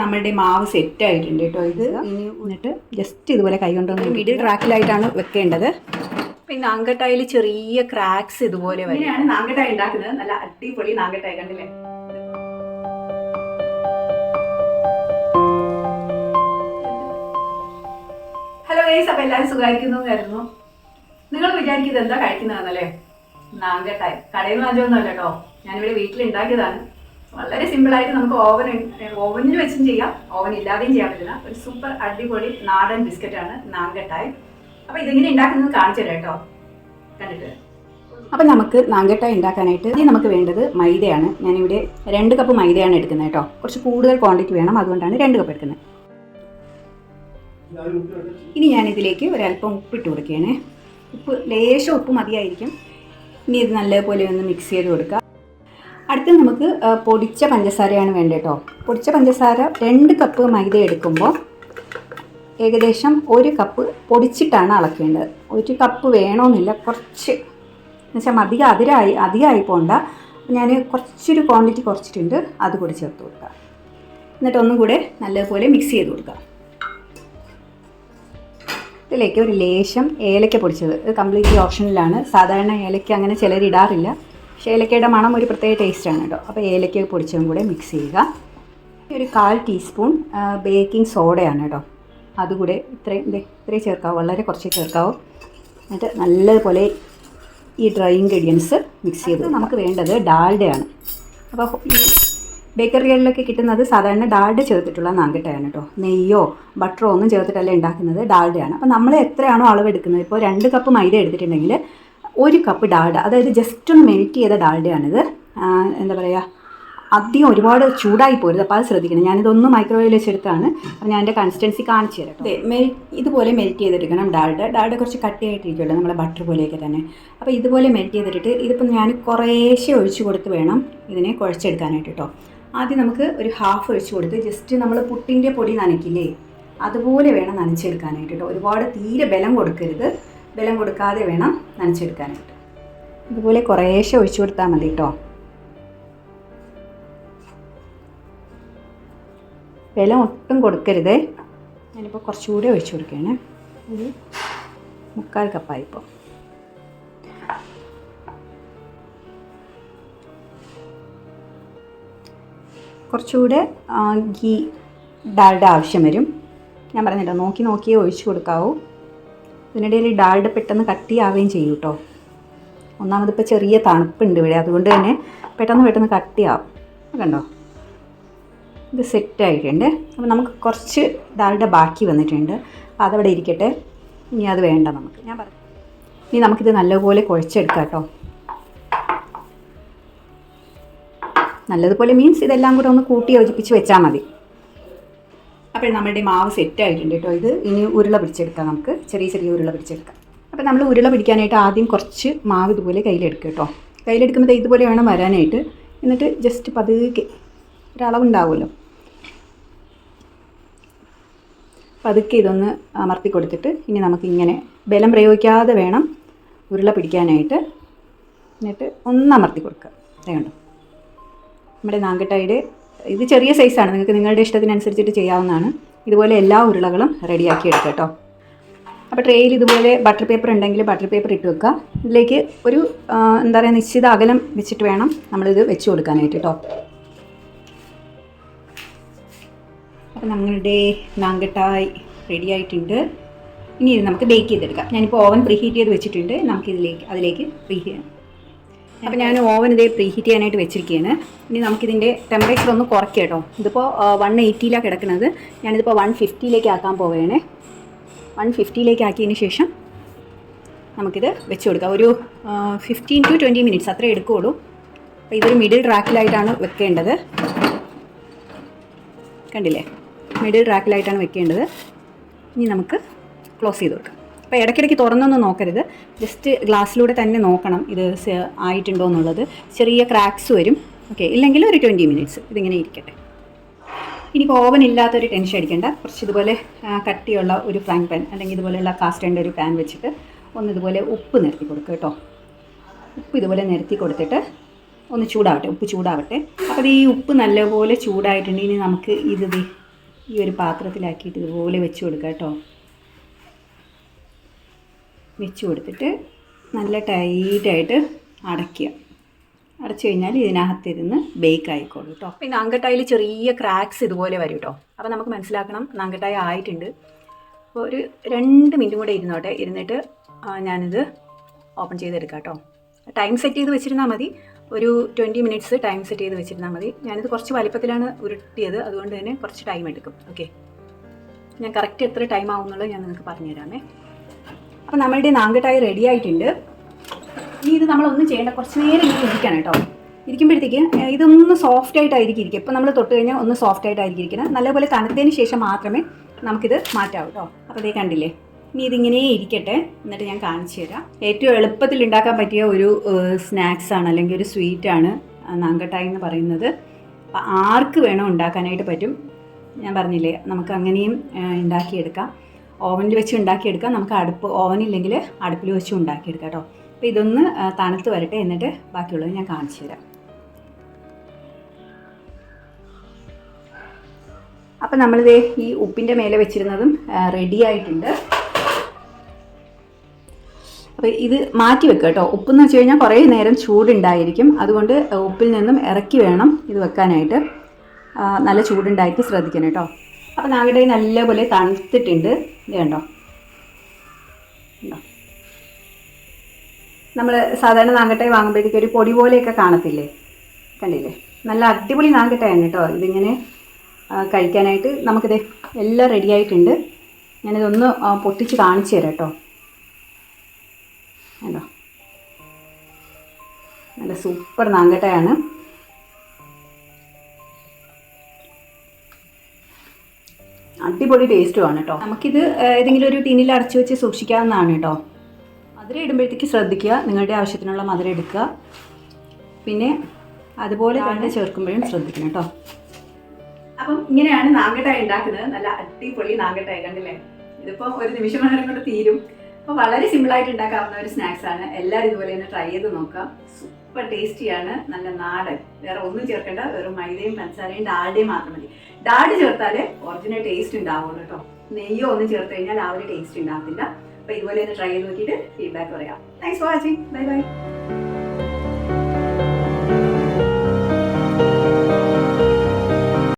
നമ്മളുടെ മാവ് സെറ്റ് ആയിട്ടുണ്ട് കേട്ടോ ഇത്. ഇനി എന്നിട്ട് ജസ്റ്റ് ഇതുപോലെ കൈ കൊണ്ട് മിഡിൽ ട്രാക്കിലായിട്ടാണ് വെക്കേണ്ടത്. പിന്നെ നാങ്കട്ടായിൽ ചെറിയ ക്രാക്സ് ഇതുപോലെ വരും. ഇങ്ങനെയാണ് നാങ്കട്ടായി ഉണ്ടാക്കുന്നത്. നല്ല അടിപൊളി നാങ്കട്ടായി കണ്ടില്ലേ? ഹലോ ഗൈസ് അപ്പോൾ എല്ലാവരും സുഖമായിരിക്കുന്നു കരുതുന്നു നിങ്ങൾ വിചാരിക്കുന്നത് എന്താ കഴിക്കുന്നതാണല്ലേ നാങ്കട്ടായി. കടയിൽ നിന്ന് വാങ്ങിച്ചൊന്നുമല്ല കേട്ടോ. ഞാനിവിടെ വീട്ടിൽ ഉണ്ടാക്കിയതാണ് വളരെ സിമ്പിളായിട്ട് നമുക്ക് ഓവൻ ഓവനിൽ വെച്ചും ചെയ്യാം. ഓവൻ ഇല്ലാതെയും ചെയ്യാൻ പറ്റുന്ന ഒരു സൂപ്പർ അടിപൊളി നാടൻ ബിസ്ക്കറ്റ് ആണ് നാങ്കട്ടായി. അപ്പോൾ ഇതിങ്ങനെ ഉണ്ടാക്കുന്നത് കാണിച്ചു കേട്ടോ. കണ്ടിട്ട്. അപ്പം നമുക്ക് നാങ്കട്ടായി ഉണ്ടാക്കാനായിട്ട് ഇനി നമുക്ക് വേണ്ടത് മൈദയാണ്. ഞാനിവിടെ രണ്ട് കപ്പ് മൈദയാണ് എടുക്കുന്നത് കേട്ടോ. കുറച്ച് കൂടുതൽ ക്വാണ്ടിറ്റി വേണം. അതുകൊണ്ടാണ് രണ്ട് കപ്പ് എടുക്കുന്നത്. ഇനി ഞാനിതിലേക്ക് ഒരല്പം ഉപ്പിട്ട് കൊടുക്കുകയാണ്. ഉപ്പ് ലേശം ഉപ്പ് മതിയായിരിക്കും. ഇനി ഇത് നല്ലപോലെ ഒന്ന് മിക്സ് ചെയ്ത് കൊടുക്കുക അടുത്ത് നമുക്ക് പൊടിച്ച പഞ്ചസാരയാണ് വേണ്ടത് കേട്ടോ പൊടിച്ച പഞ്ചസാര രണ്ട് കപ്പ് മൈദ എടുക്കുമ്പോൾ ഏകദേശം ഒരു കപ്പ് പൊടിച്ചിട്ടാണ് അളക്കേണ്ടത്. ഒരു കപ്പ് വേണമെന്നില്ല കുറച്ച്. എന്നുവെച്ചാൽ അധികം അതിരായി അധികമായി പോകണ്ട ഞാൻ കുറച്ചൊരു ക്വാണ്ടിറ്റി കുറച്ചിട്ടുണ്ട് അത് കൂടി ചേർത്ത് കൊടുക്കുക എന്നിട്ട് ഒന്നും കൂടെ നല്ലപോലെ മിക്സ് ചെയ്ത് കൊടുക്കുക ഇതിലേക്ക് ഒരു ലേശം ഏലക്ക പൊടിച്ചത്. ഇത് കംപ്ലീറ്റ്ലി ഓപ്ഷനിലാണ് സാധാരണ ഏലക്ക അങ്ങനെ ചിലർ ഇടാറില്ല ഏലക്കയുടെ മണം ഒരു പ്രത്യേക ടേസ്റ്റാണ് കേട്ടോ. അപ്പോൾ ഏലക്ക പൊടിച്ചതും കൂടെ മിക്സ് ചെയ്യുക. ഒരു കാൽ ടീസ്പൂൺ ബേക്കിംഗ് സോഡയാണ് കേട്ടോ. അതുകൂടെ ഇത്രയും ഇത്രയും ചേർക്കാവും. വളരെ കുറച്ച് ചേർക്കാവും. എന്നിട്ട് നല്ലതുപോലെ ഈ ഡ്രൈ ഇൻഗ്രീഡിയൻസ് മിക്സ് ചെയ്ത് നമുക്ക് വേണ്ടത് ഡാൽഡയാണ് അപ്പോൾ ഈ ബേക്കറികളിലൊക്കെ കിട്ടുന്നത് സാധാരണ ഡാൽഡ ചേർത്തിട്ടുള്ള നാങ്കട്ടയാണ് കേട്ടോ. നെയ്യോ ബട്ടറോ ഒന്നും ചേർത്തിട്ടല്ല ഉണ്ടാക്കുന്നത് ഡാൽഡയാണ് അപ്പോൾ നമ്മൾ എത്രയാണോ അളവെടുക്കുന്നത് ഇപ്പോൾ രണ്ട് കപ്പ് മൈദ എടുത്തിട്ടുണ്ടെങ്കിൽ ഒരു കപ്പ് ഡാൽഡ അതായത് ജസ്റ്റ് ഒന്ന് മെൽറ്റ് ചെയ്ത ഡാൽഡയാണിത്. ആ, എന്താ പറയുക അധികം ഒരുപാട് ചൂടായി പോരുത്. അപ്പോൾ അത് ശ്രദ്ധിക്കണം. ഞാനിതൊന്ന് മൈക്രോവേവിൽ വെച്ചെടുത്താണ് അപ്പോൾ ഞാൻ എന്റെ കൺസിസ്റ്റൻസി കാണിച്ചു തരാം അതെ മെൽ ഇതുപോലെ മെൽറ്റ് ചെയ്തെടുക്കണം ഡാൽഡ. ഡാൽഡ കുറച്ച് കട്ടിയായിട്ടിരിക്കുമല്ലോ നമ്മളെ ബട്ടർ പോലെയൊക്കെ തന്നെ. അപ്പോൾ ഇതുപോലെ മെൽറ്റ് ചെയ്തിട്ട് ഇതിപ്പോൾ ഞാൻ കുറേശ്ശെ ഒഴിച്ച് കൊടുത്ത് വേണം ഇതിനെ കുഴച്ചെടുക്കാനായിട്ട് കേട്ടോ ആദ്യം നമുക്ക് ഒരു ഹാഫ് ഒഴിച്ച് കൊടുത്ത് ജസ്റ്റ് നമ്മൾ പുട്ടിന്റെ പൊടി നനയ്ക്കില്ലേ അതുപോലെ വേണം നനച്ചെടുക്കാനായിട്ട് കേട്ടോ ഒരുപാട് തീരെ ബലം കൊടുക്കരുത്. ബലം കൊടുക്കാതെ വേണം നനച്ചെടുക്കാനായിട്ട്. ഇതുപോലെ കുറേശ്ശെ ഒഴിച്ചു കൊടുത്താൽ മതി കേട്ടോ ബലം ഒട്ടും കൊടുക്കരുത്. ഞാനിപ്പോൾ കുറച്ചുകൂടി ഒഴിച്ചു കൊടുക്കുകയാണ്. ഒരു മുക്കാൽ കപ്പായി ഇപ്പോൾ കുറച്ചുകൂടെ ഗീ ഡാൽഡ ആവശ്യം വരും. ഞാൻ പറഞ്ഞില്ല നോക്കി നോക്കിയേ ഒഴിച്ചു കൊടുക്കാവൂ. ഇതിനിടയിൽ ഡാൾഡ് പെട്ടെന്ന് കട്ടിയാവുകയും ചെയ്യും കേട്ടോ ഒന്നാമതിപ്പോൾ ചെറിയ തണുപ്പുണ്ട് ഇവിടെ. അതുകൊണ്ട് തന്നെ പെട്ടെന്ന് പെട്ടെന്ന് കട്ടിയാവും കണ്ടോ? ഇത് സെറ്റ് ആയിട്ടുണ്ട് അപ്പോൾ നമുക്ക് കുറച്ച് ഡാൽഡ ബാക്കി വന്നിട്ടുണ്ട്. അപ്പോൾ അതവിടെ ഇരിക്കട്ടെ. ഇനി അത് വേണ്ട നമുക്ക്. ഞാൻ പറഞ്ഞു ഇനി നമുക്കിത് നല്ലപോലെ കുഴച്ചെടുക്കാം കേട്ടോ നല്ലതുപോലെ മീൻസ് ഇതെല്ലാം കൂടെ ഒന്ന് കൂട്ടി യോജിപ്പിച്ച് വെച്ചാൽ മതി. അപ്പോൾ നമ്മുടെ മാവ് സെറ്റ് ആയിട്ടുണ്ട് കേട്ടോ ഇത്. ഇനി ഉരുള പിടിച്ചെടുക്കാം നമുക്ക്. ചെറിയ ചെറിയ ഉരുള പിടിച്ചെടുക്കാം. അപ്പോൾ നമ്മൾ ഉരുള പിടിക്കാനായിട്ട് ആദ്യം കുറച്ച് മാവ് ഇതുപോലെ കയ്യിലെടുക്കുക കേട്ടോ. കയ്യിലെടുക്കുമ്പോൾ ഇതുപോലെ വേണം വരാനായിട്ട്. എന്നിട്ട് ജസ്റ്റ് പതുക്കെ ഒരളവുണ്ടാവുമല്ലോ പതുക്കെ ഇതൊന്ന് അമർത്തി കൊടുത്തിട്ട് ഇനി നമുക്കിങ്ങനെ ബലം പ്രയോഗിക്കാതെ വേണം ഉരുള പിടിക്കാനായിട്ട്. എന്നിട്ട് ഒന്ന് അമർത്തി കൊടുക്കുക. അതേ നമ്മുടെ നാങ്കട്ടായുടെ ഇത് ചെറിയ സൈസാണ് നിങ്ങൾക്ക് നിങ്ങളുടെ ഇഷ്ടത്തിനനുസരിച്ചിട്ട് ചെയ്യാവുന്നതാണ്. ഇതുപോലെ എല്ലാ ഉരുളകളും റെഡിയാക്കി എടുക്കുക കേട്ടോ അപ്പോൾ ട്രേയിൽ ഇതുപോലെ ബട്ടർ പേപ്പർ ഉണ്ടെങ്കിൽ ബട്ടർ പേപ്പർ ഇട്ട് വെക്കുക. ഇതിലേക്ക് ഒരു എന്താ പറയുക നിശ്ചിത അകലം വെച്ചിട്ട് വേണം നമ്മളിത് വെച്ച് കൊടുക്കാനായിട്ട് കേട്ടോ അപ്പോൾ നമ്മളുടെ നാങ്കട്ടായി റെഡി ആയിട്ടുണ്ട്. ഇനി ഇത് നമുക്ക് ബേക്ക് ചെയ്തെടുക്കാം. ഞാനിപ്പോൾ ഓവൻ പ്രീഹീറ്റ് ചെയ്ത് വെച്ചിട്ടുണ്ട്. നമുക്കിതിലേക്ക് അതിലേക്ക് പ്രീ അപ്പോൾ ഞാൻ ഓവൻ ഇതേ പ്രീ ഹീറ്റ് ചെയ്യാനായിട്ട് വെച്ചിരിക്കുകയാണ്. ഇനി നമുക്കിതിന്റെ ടെമ്പറേച്ചർ ഒന്ന് കുറയ്ക്കാം കേട്ടോ. ഇതിപ്പോൾ വൺ എയ്റ്റിയിലാണ് കിടക്കുന്നത് ഞാനിതിപ്പോൾ വൺ ഫിഫ്റ്റിയിലേക്ക് ആക്കാൻ പോവുകയാണ്. വൺ ഫിഫ്റ്റിയിലേക്ക് ആക്കിയതിന് ശേഷം നമുക്കിത് വെച്ച് കൊടുക്കാം. ഒരു ഫിഫ്റ്റീൻ ടു ട്വന്റി മിനിറ്റ്സ് അത്രേ എടുക്കുകയുള്ളൂ. അപ്പോൾ ഇതൊരു മിഡിൽ ട്രാക്കിലായിട്ടാണ് വെക്കേണ്ടത്. കണ്ടില്ലേ? മിഡിൽ ട്രാക്കിലായിട്ടാണ് വെക്കേണ്ടത്. ഇനി നമുക്ക് ക്ലോസ് ചെയ്ത് കൊടുക്കാം. അപ്പോൾ ഇടയ്ക്കിടയ്ക്ക് തുറന്നൊന്നും നോക്കരുത്. ജസ്റ്റ് ഗ്ലാസ്സിലൂടെ തന്നെ നോക്കണം ഇത് ആയിട്ടുണ്ടോ എന്നുള്ളത്. ചെറിയ ക്രാക്സ് വരും. ഓക്കെ ഇല്ലെങ്കിൽ ഒരു ട്വന്റി മിനിറ്റ്സ് ഇതിങ്ങനെ ഇരിക്കട്ടെ. ഇനിയിപ്പോൾ ഓവൻ ഇല്ലാത്തൊരു ടെൻഷൻ അടിക്കേണ്ട. കുറച്ച് ഇതുപോലെ കട്ടിയുള്ള ഒരു ഫ്രാങ്ക് പാൻ അല്ലെങ്കിൽ ഇതുപോലെയുള്ള കാസ്റ്റേന്റെ ഒരു പാൻ വെച്ചിട്ട് ഒന്ന് ഇതുപോലെ ഉപ്പ് നിരത്തി കൊടുക്കുക കേട്ടോ. ഉപ്പ് ഇതുപോലെ നിരത്തി കൊടുത്തിട്ട് ഒന്ന് ചൂടാവട്ടെ. ഉപ്പ് ചൂടാവട്ടെ. അപ്പോൾ ഈ ഉപ്പ് നല്ലപോലെ ചൂടായിട്ടുണ്ടെങ്കിൽ നമുക്ക് ഇത് ഈ ഒരു പാത്രത്തിലാക്കിയിട്ട് ഇതുപോലെ വെച്ച് കൊടുക്കുക കേട്ടോ. വെച്ച് കൊടുത്തിട്ട് നല്ല ടൈറ്റായിട്ട് അടയ്ക്കുക. അടച്ചു കഴിഞ്ഞാൽ ഇതിനകത്തിരുന്ന് ബേക്ക് ആയിക്കോളൂ കേട്ടോ അപ്പോൾ ഈ നാങ്കട്ടായിൽ ചെറിയ ക്രാക്സ് ഇതുപോലെ വരും കേട്ടോ അപ്പോൾ നമുക്ക് മനസ്സിലാക്കണം നാങ്കട്ടായ ആയിട്ടുണ്ട്. അപ്പോൾ ഒരു രണ്ട് മിനിറ്റും കൂടെ ഇരുന്നോട്ടെ. ഇരുന്നിട്ട് ഞാനിത് ഓപ്പൺ ചെയ്തെടുക്കാം കേട്ടോ ടൈം സെറ്റ് ചെയ്ത് വെച്ചിരുന്നാൽ മതി. ഒരു ട്വന്റി മിനിറ്റ്സ് ടൈം സെറ്റ് ചെയ്ത് വെച്ചിരുന്നാൽ മതി. ഞാനിത് കുറച്ച് വലിപ്പത്തിലാണ് ഉരുട്ടിയത്. അതുകൊണ്ട് തന്നെ കുറച്ച് ടൈം എടുക്കും. ഓക്കെ ഞാൻ കറക്റ്റ് എത്ര ടൈം ആവും എന്നുള്ളത് ഞാൻ നിങ്ങൾക്ക് പറഞ്ഞുതരാമേ. അപ്പോൾ നമ്മളുടെ നാങ്കട്ടായി റെഡി ആയിട്ടുണ്ട്. ഇനി ഇത് നമ്മളൊന്നും ചെയ്യേണ്ട കുറച്ച് നേരം ഇങ്ങനെ ഇരിക്കണം കേട്ടോ. ഇരിക്കുമ്പോഴത്തേക്ക് ഇതൊന്ന് സോഫ്റ്റ് ആയിട്ടായിരിക്കും ഇരിക്കുക. ഇപ്പം നമ്മൾ തൊട്ട് കഴിഞ്ഞാൽ ഒന്ന് സോഫ്റ്റ് ആയിട്ടായിരിക്കും ഇരിക്കുന്നത് നല്ലപോലെ തണുത്തതിന് ശേഷം മാത്രമേ നമുക്കിത് മാറ്റാവൂ കേട്ടോ. അപ്പോൾ ഇതേ കണ്ടില്ലേ? ഇനി ഇതിങ്ങനെ ഇരിക്കട്ടെ. എന്നിട്ട് ഞാൻ കാണിച്ചു തരാം. ഏറ്റവും എളുപ്പത്തിൽ ഉണ്ടാക്കാൻ പറ്റിയ ഒരു സ്നാക്സ് ആണ് അല്ലെങ്കിൽ ഒരു സ്വീറ്റ് ആണ് നാങ്കട്ടായി എന്ന് പറയുന്നത്. അപ്പം ആർക്ക് വേണോ ഉണ്ടാക്കാനായിട്ട് പറ്റും? ഞാൻ പറഞ്ഞില്ലേ നമുക്ക് അങ്ങനെയും ഉണ്ടാക്കിയെടുക്കാം. ഓവനിൽ വെച്ച് ഉണ്ടാക്കിയെടുക്കാം. നമുക്ക് അടുപ്പ് ഓവനില്ലെങ്കിൽ അടുപ്പിൽ വെച്ച് ഉണ്ടാക്കിയെടുക്കാം കേട്ടോ. അപ്പോൾ ഇതൊന്ന് തണുത്ത് വരട്ടെ. എന്നിട്ട് ബാക്കിയുള്ളത് ഞാൻ കാണിച്ചു തരാം. അപ്പം നമ്മളിത് ഈ ഉപ്പിന്റെ മേലെ വെച്ചിരുന്നതും റെഡി ആയിട്ടുണ്ട്. അപ്പോൾ ഇത് മാറ്റി വെക്കുക കേട്ടോ. ഉപ്പെന്ന് വെച്ച് കഴിഞ്ഞാൽ കുറേ നേരം ചൂടുണ്ടായിരിക്കും. അതുകൊണ്ട് ഉപ്പിൽ നിന്നും ഇറക്കി വേണം ഇത് വെക്കാനായിട്ട്. നല്ല ചൂടുണ്ടായിട്ട് ശ്രദ്ധിക്കണം കേട്ടോ. അപ്പോൾ നാഗടേ നല്ലപോലെ തണുത്തിട്ടുണ്ട്. ഇത് കണ്ടോ? നമ്മൾ സാധാരണ നാങ്കട്ടായി വാങ്ങുമ്പോഴത്തേക്ക് ഒരു പൊടി പോലെയൊക്കെ കാണത്തില്ലേ? കണ്ടില്ലേ? നല്ല അടിപൊളി നാങ്കട്ടായാണ് കേട്ടോ. ഇതിങ്ങനെ കഴിക്കാനായിട്ട് നമുക്കിത് എല്ലാം റെഡി ആയിട്ടുണ്ട്. ഞാനിതൊന്ന് പൊട്ടിച്ച് കാണിച്ചു തരാം കേട്ടോ. കണ്ടോ? നല്ല സൂപ്പർ നാങ്കട്ടയാണ് അടിപൊളി ടേസ്റ്റുമാണ് കേട്ടോ നമുക്കിത് ഏതെങ്കിലും ഒരു ടീനിൽ അടച്ചു വെച്ച് സൂക്ഷിക്കാവുന്നതാണ് കേട്ടോ മധുരം ഇടുമ്പോഴത്തേക്ക് ശ്രദ്ധിക്കുക നിങ്ങളുടെ ആവശ്യത്തിനുള്ള മധുര എടുക്കുക. പിന്നെ അതുപോലെ തന്നെ ചേർക്കുമ്പോഴും ശ്രദ്ധിക്കണം കേട്ടോ അപ്പം ഇങ്ങനെയാണ് നാഗട്ടായി ഉണ്ടാക്കുന്നത്. നല്ല അടിപൊളി നാഗട്ടായി കണ്ടില്ലേ? ഇതിപ്പോൾ ഒരു നിമിഷം നേരം കൊണ്ട് തീരും. അപ്പോൾ വളരെ സിമ്പിളായിട്ട് ഉണ്ടാക്കാവുന്ന ഒരു സ്നാക്സ് ആണ്. എല്ലാവരും ഇതുപോലെ തന്നെ ട്രൈ ചെയ്ത് നോക്കാം. സൂപ്പർ ടേസ്റ്റിയാണ് നല്ല നാടൻ. വേറെ ഒന്നും ചേർക്കേണ്ട. വെറും മൈദയും പഞ്ചസാരയും ഡാൽഡയും മാത്രം മതി. ഡാഡ് ചേർത്താലേ ഒറിജിനൽ ടേസ്റ്റ് ഉണ്ടാവുള്ളൂ കേട്ടോ. നെയ്യോ ഒന്നും ചേർത്ത് കഴിഞ്ഞാൽ ആ ഒരു ടേസ്റ്റ് ഉണ്ടാകത്തില്ല അപ്പോൾ ഇതുപോലെ ഒന്ന് ട്രൈ ചെയ്ത് നോക്കിയിട്ട് ഫീഡ്ബാക്ക് പറയാം. Thanks for watching bye bye